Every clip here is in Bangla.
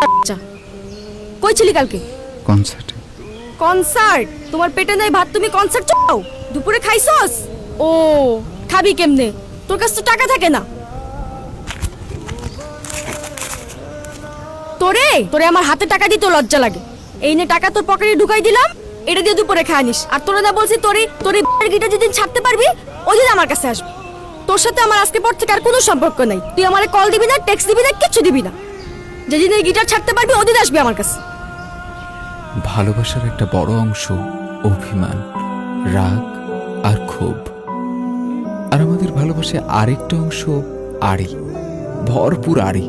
বাচ্চা কই ছিলি কালকে? কনসার্টে কনসার্ট তোমার পেটে নাই ভাত তুমি কনসার্ট চাও? দুপুরে খাইছস? ও খাবি কেমনে? তোর কাছে তো টাকা থাকে না। তোরে? তোরে আমার হাতে টাকা দিতে লজ্জা লাগে। এই নে টাকা তোর পকেটে ঢুকাই দিলাম এটা দিয়ে দুপুরে খায় নিস। আর তোরা না বলছি তোরে তোরে গিটা যেদিন ছাড়তে পারবি ওই দিন আমার কাছে আসবি। তোর সাথে আমার আজকে পর থেকে আর কোনো সম্পর্ক নাই। তুই আমারে কল দিবি না টেক্সট দিবি না কিচ্ছু দিবি না। যেদিন এই গিটার ছাড়তে পারবি ওদিন আসবি আমার কাছে। ভালোবাসার একটা বড় অংশ অভিমান রাগ আর ক্ষোভ। আর আমাদের ভালোবাসে আরেকটা অংশ আড়ি ভরপুর আড়ি।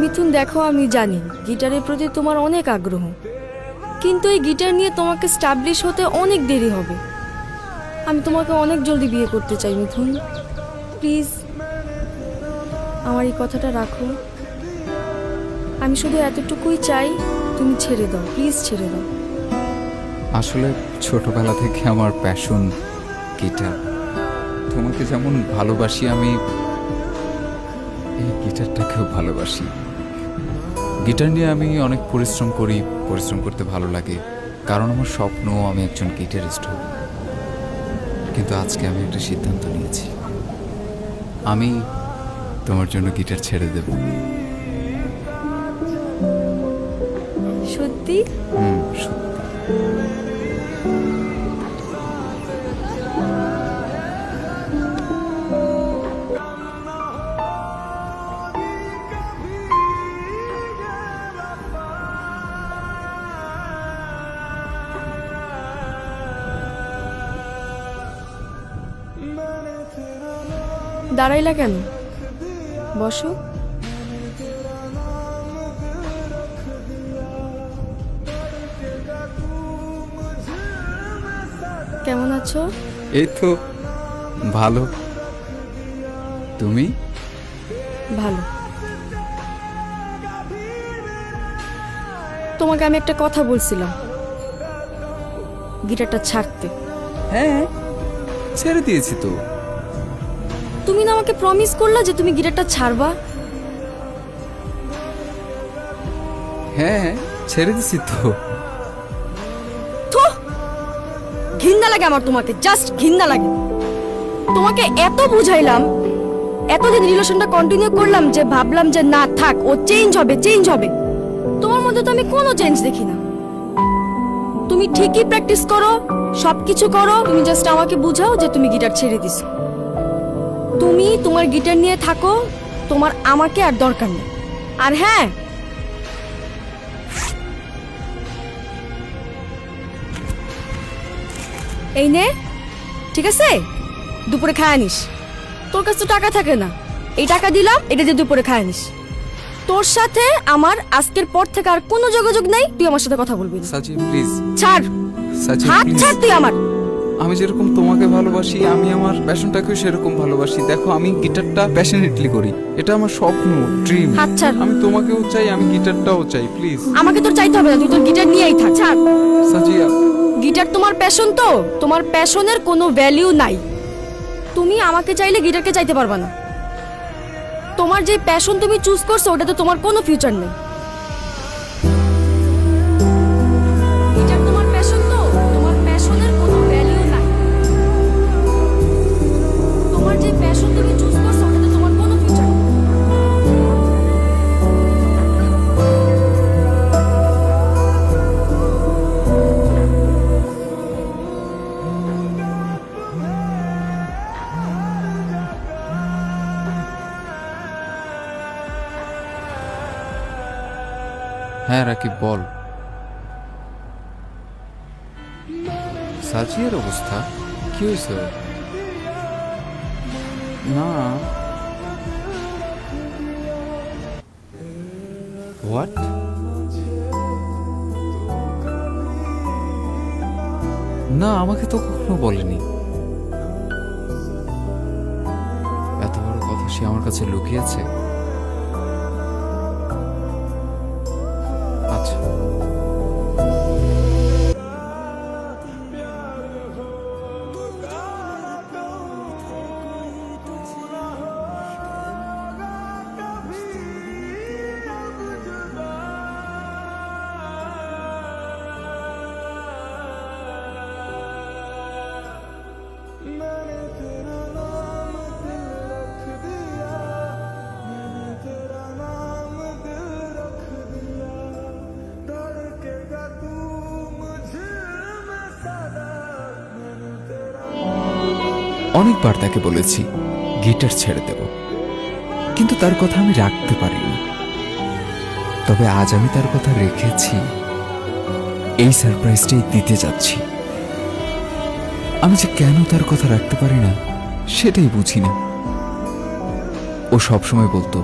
মিথুন দেখো আমি জানি গিটারের প্রতি তোমার অনেক আগ্রহ। কিন্তু এই গিটার নিয়ে তোমাকে স্টাবলিশ হতে অনেক দেরি হবে। আমি তোমাকে অনেক জলদি বিয়ে করতে চাই, মিথুন। প্লিজ, আমার এই কথাটা রাখো। আমি শুধু এতটুকুই চাই, তুমি ছেড়ে দাও, প্লিজ ছেড়ে দাও। আসলে ছোটবেলা থেকে আমার প্যাশন গিটার। তোমাকে যেমন ভালোবাসি, আমি এই গিটারটাকেও ভালোবাসি। গিটার নিয়ে আমি অনেক পরিশ্রম করি পরিশ্রম করতে ভালো লাগে। কারণ আমার স্বপ্ন আমি একজন গিটারিস্ট হব। কিন্তু আজকে আমি একটা সিদ্ধান্ত নিয়েছি। আমি তোমার জন্য গিটার ছেড়ে দেব। সত্যি? হুম সত্যি। দাঁড়াইলা কেন? বসো। কেমন আছো? এই তো ভালো। তুমি? ভালো। তোমাকে আমি একটা কথা বলছিলাম। গিটারটা ছাড়তে। হ্যাঁ ছেড়ে দিয়েছি তো। তুমি না আমাকে প্রমিস করলা যে তুমি গিটারটা ছাড়বা? হ্যাঁ ছেড়ে দিছি তো। ঘৃণা লাগে আমার তোমাকে জাস্ট ঘৃণা লাগে। তোমাকে এত বুঝাইলাম এতদিন রিলেশনটা কন্টিনিউ করলাম যে ভাবলাম যে না থাক ও চেঞ্জ হবে চেঞ্জ হবে। তোমার মধ্যে তো আমি কোনো চেঞ্জ দেখি না। তুমি ঠিকই প্র্যাকটিস করো সবকিছু করো তুমি জাস্ট আমাকে বুঝাও যে তুমি গিটার ছেড়ে দিছো। তুমি তোমার গিটার নিয়ে থাকো তোমার আমাকে আর দরকার নেই। আর হ্যাঁ এই নে ঠিক আছে? দুপুরে খায় আনিস তোর কাছে তো টাকা থাকে না। এই টাকা দিলাম এটা দিয়ে দুপুরে খায় আনিস তোর সাথে আমার আজকের পর থেকে আর কোনো যোগাযোগ নাই তুই আমার সাথে কথা বলবি না। সাজি প্লিজ ছাড়। হাত ছাড় তুই আমার। আমি যেরকম তোমাকে ভালোবাসি আমি আমার প্যাশনটাকেও সেরকম ভালোবাসি। দেখো আমি গিটারটা প্যাশনেটলি করি। এটা আমার স্বপ্ন ড্রিম আচ্ছা আমি তোমাকেও চাই আমি গিটারটাও চাই প্লিজ আমাকে তোর চাইতে হবে না তুই তোর গিটার নিয়েই থাক ছাড়। সাজিয়া। গিটার তোমার প্যাশন তো? তোমার প্যাশনের কোনো ভ্যালিউ নাই। তুমি আমাকে চাইলে গিটারকে চাইতে পারবা না। তোমার যে প্যাশন তুমি চুজ করছ ওটাতে তোমার কোনো ফিউচার নেই। হ্যাঁ রাকিব বল। সাজিয়ার অবস্থা? কি হয়েছে? না। হোয়াট না আমাকে তো কখনো বলেনি। এত বড় কথা সে আমার কাছে লুকিয়েছে? অনেকবার তাকে বলেছি, গিটার ছেড়ে দেব। কিন্তু তার কথা আমি রাখতে পারিনি। তবে আজ আমি তার কথা রেখেছি। এই সারপ্রাইজটাই দিতে যাচ্ছি। আমি যে কেন তার কথা রাখতে পারি না, সেটাই বুঝি না ও সবসময় বলতো,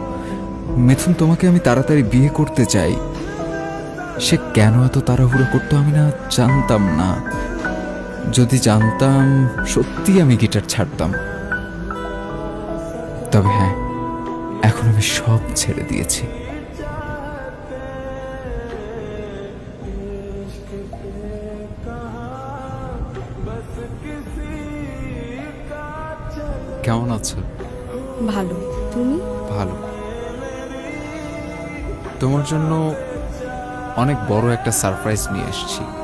মিথুন, তোমাকে আমি তাড়াতাড়ি বিয়ে করতে চাই। সে কেন এত তাড়াহুড়ো করতো আমি না জানতাম না। যদি জানতাম সত্যি আমি গিটার ছাড়তাম। তবে হ্যাঁ এখন আমি সব ছেড়ে দিয়েছি। কেমন আছো? ভালো। তুমি? ভালো। তোমার জন্য অনেক বড় একটা সারপ্রাইজ নিয়ে এসেছি।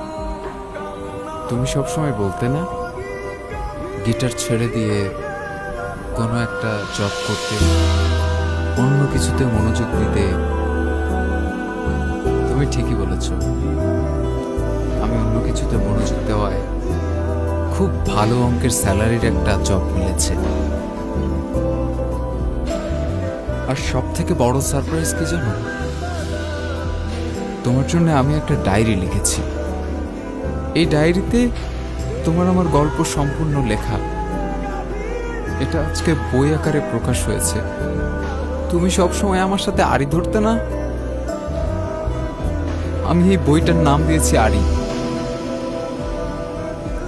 তুমি সব সময় বলতে না? গিটার ছেড়ে দিয়ে কোনো একটা জব করতে, অন্য কিছুতে মনোযোগ দিতে, তুমি ঠিকই বলেছ। আমি অন্য কিছুতে মনোযোগ দেওয়ায় খুব ভালো অঙ্কের স্যালারির একটা জব মিলেছে। আর সব থেকে বড় সারপ্রাইজ কি জানো? তোমার জন্য আমি একটা ডায়েরি লিখেছি। এই ডায়েরিতে তোমার আমার গল্প সম্পূর্ণ লেখা। এটা আজকে বই আকারে প্রকাশ হয়েছে। তুমি সব সময় আমার সাথে আড়ি ধরতে না? আমি এই বইটার নাম দিয়েছি আড়ি।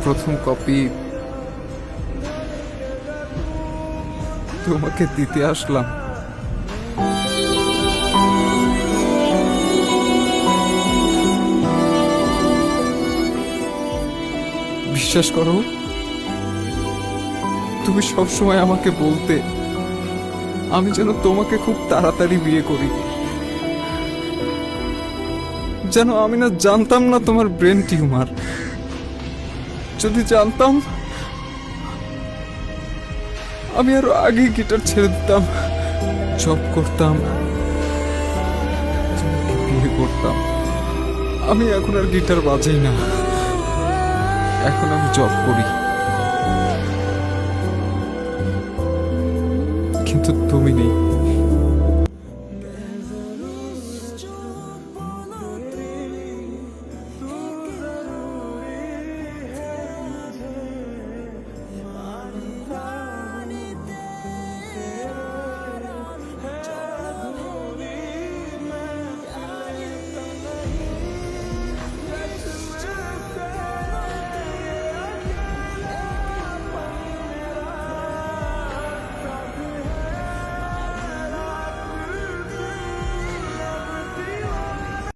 প্রথম কপি তোমাকে দিতে আসলাম। বিশ্বাস করো? তুমি সবসময় আমাকে বলতে, আমি যেন তোমাকে খুব তাড়াতাড়ি বিয়ে করি। যেন আমি না জানতাম না তোমার ব্রেন টিউমার। যদি জানতাম, আমি আরও আগে গিটার ছেড়ে দিতাম। জব করতাম বিয়ে করতাম। আমি এখন আর গিটার বাজাই না। এখন আমি জব করি। কিন্তু তুমি নেই।